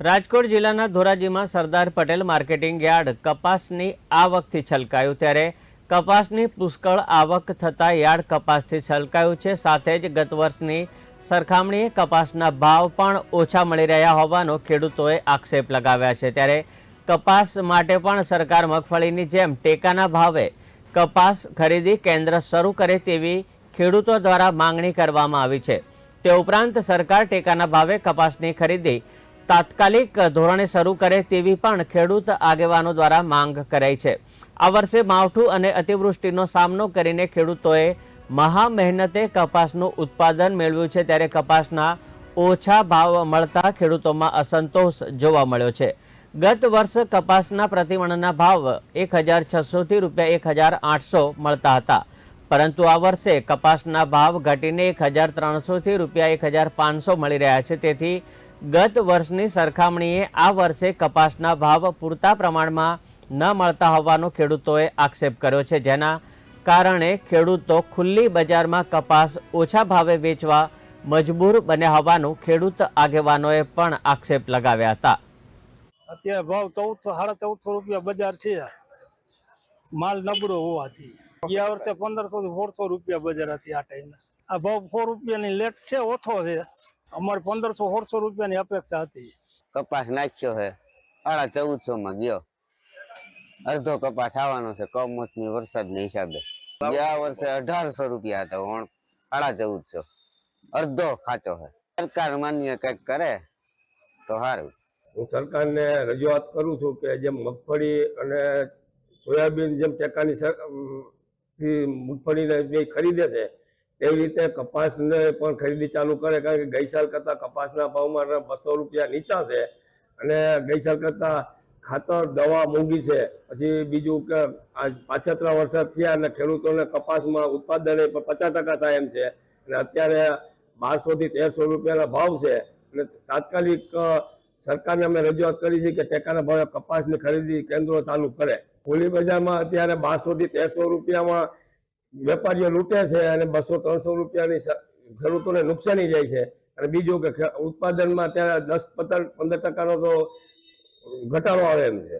રાજકોટ જિલ્લાના ધોરાજીમાં Sardar Patel marketing yard કપાસની આવકથી છલકાયું ત્યારે કપાસની પુષ્કળ આવક થતાં યાર્ડ કપાસથી છલકાયું છે. સાથે જ ગત વર્ષની સરખામણીએ કપાસના ભાવ પણ ઓછા મળી રહ્યા હોવાનો ખેડૂતોએ આક્ષેપ લગાવ્યા છે. ત્યારે કપાસ માટે પણ સરકાર મગફળીની જેમ ટેકાના ભાવે કપાસ ખરીદી કેન્દ્ર શરૂ કરે તેવી ખેડૂતો દ્વારા માંગણી કરવામાં આવી છે. તે ઉપરાંત સરકાર ટેકાના ભાવે કપાસની ખરીદી તાત્કાલિક ધોરણે શરૂ કરે તેવી પણ ખેડૂત આગેવાનો દ્વારા માંગ કરાઈ છે. આ વર્ષે માવઠું અને અતિવૃષ્ટિનો સામનો કરીને ખેડૂતોએ મહા મહેનતે કપાસનું ઉત્પાદન મેળવ્યું છે ત્યારે કપાસના ઓછા ભાવ મળતા ખેડૂતોમાં અસંતોષ જોવા મળ્યો છે. ગત વર્ષ કપાસના પ્રતિમણના ભાવ એક હજાર છસોથી રૂપિયા એક હજાર આઠસો મળતા હતા. પરંતુ આ વર્ષે કપાસના ભાવ ઘટીને એક હજાર ત્રણસોથી રૂપિયા એક હજાર પાંચસો મળી રહ્યા છે. તેથી ગત વર્ષની સરખામણીએ આ વર્ષે કપાસના ભાવ પૂરતા પ્રમાણમાં ન મળતા હોવાનો ખેડૂતોએ આક્ષેપ કર્યો છે. જેના કારણે ખેડૂતો ખુલ્લી બજારમાં કપાસ ઓછા ભાવે વેચવા મજબૂર બન્યા હોવાનું ખેડૂત આગેવાનોએ પણ આક્ષેપ લગાવ્યા હતા. અત્યારે ભાવ ચૌદસો, સાડા ચૌદસો રૂપિયા બજાર છે. માલ નબળો હોવાથી. ગયા વર્ષે પંદરસો થી સોળસો રૂપિયા બજાર હતી આ ટાઈમે આ ભાવ સો રૂપિયાની લેટ છે, ઓછો છે. અમારે પંદરસો સોળસો રૂપિયાની અપેક્ષા હતી. કપાસ નાખ્યો છે સાડા ચૌદસો માં ગયો. અડધો કપાસ આવવાનો છે કમોસમી વરસાદના હિસાબે. ગયા વર્ષે અઢારસો રૂપિયા હતા ઓણ સાડા ચૌદસો. અડધો ખાચો છે સરકાર માન્ય કંઈક કરે તો સારું હું સરકારને રજૂઆત કરું છું કે જેમ મગફળી અને સોયાબીન જેમ ટેકાની મગફળીને જે ખરીદે છે તેવી રીતે કપાસને પણ ખરીદી ચાલુ કરે, કારણ કે ગઈ સાલ કરતાં કપાસના ભાવમાં બસો રૂપિયા નીચા છે અને ગઈ સાલ કરતાં ખાતર, દવા મોંઘી છે. પછી બીજું કે પાછતરા વરસાદ થયા અને ખેડૂતોને કપાસમાં ઉત્પાદન પચાસ ટકા થાય એમ છે. અને અત્યારે બારસો થી તેરસો રૂપિયાના ભાવ છે. અને તાત્કાલિક સરકારને અમે રજૂઆત કરી છે કે ટેકાના ભાવે કપાસની ખરીદી કેન્દ્રો ચાલુ કરે. ખુલ્લી બજારમાં અત્યારે બારસો થી તેરસો રૂપિયામાં વેપારીઓ લૂંટે છે અને બસો, ત્રણસો રૂપિયાની ખેડૂતોને નુકસાની જાય છે. અને બીજું કે ઉત્પાદનમાં ત્યારે દસ પંદર પંદર ટકાનો તો ઘટાડો આવે એમ છે.